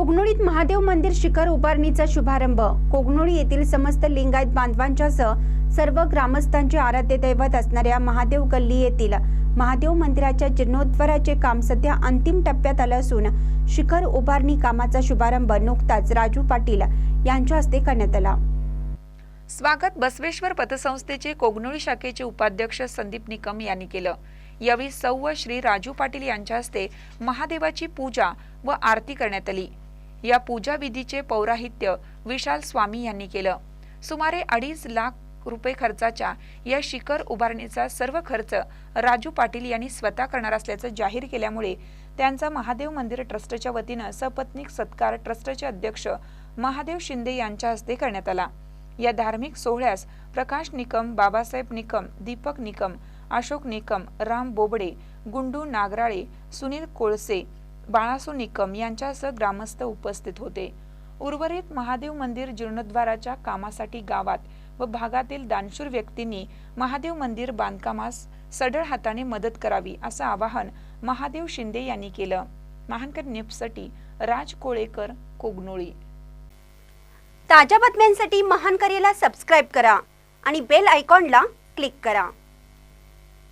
कोगनोळीत महादेव मंदिर शिखर उभारणीचा शुभारंभ. कोगनोळी येथील समस्त लिंगायत बांधवांच्यासह सर्व ग्रामस्थांचे आराध्य दैवत असणाऱ्या महादेव गल्ली येथील महादेव मंदिराच्या जीर्णोद्धाराचे काम सध्या अंतिम टप्प्यात आलं असून शिखर उभारणी कामाचा शुभारंभ नुकताच राजू पाटील यांच्या हस्ते करण्यात आला. स्वागत बसवेश्वर पतसंस्थेचे कोगनोळी शाखेचे उपाध्यक्ष संदीप निकम यांनी केलं. यावेळी सौ श्री राजू पाटील यांच्या हस्ते महादेवाची पूजा व आरती करण्यात आली. या पूजा विधीचे पौराहित्य विशाल स्वामी यांनी केलं. सुमारे अडीच लाख रुपये खर्चाच्या या शिखर उभारणीचा सर्व खर्च राजू पाटील यांनी स्वतः करणार असल्याचं जाहीर केल्यामुळे त्यांचा महादेव मंदिर ट्रस्टच्या वतीनं सपत्नीक सत्कार ट्रस्टचे अध्यक्ष महादेव शिंदे यांच्या हस्ते करण्यात आला. या धार्मिक सोहळ्यास प्रकाश निकम बाबासाहेब निकम दीपक निकम अशोक निकम राम बोबडे गुंडू नागराळे सुनील कोळसे बाळासू निकम यांच्यासह ग्रामस्थ उपस्थित होते. उर्वरित महादेव मंदिर जीर्णोद्धाराच्या कामासाठी गावात व भागातील दानशूर व्यक्तींनी महादेव मंदिर बांधकामास सढळ हाताने मदत करावी असं आवाहन महादेव शिंदे यांनी केलं. महानकर न्यूजसाठी राज कोळेकर कोगनोळी. ताज्या बातम्यांसाठी महानकरेला सबस्क्राईब करा आणि बेल आयकॉनला क्लिक करा.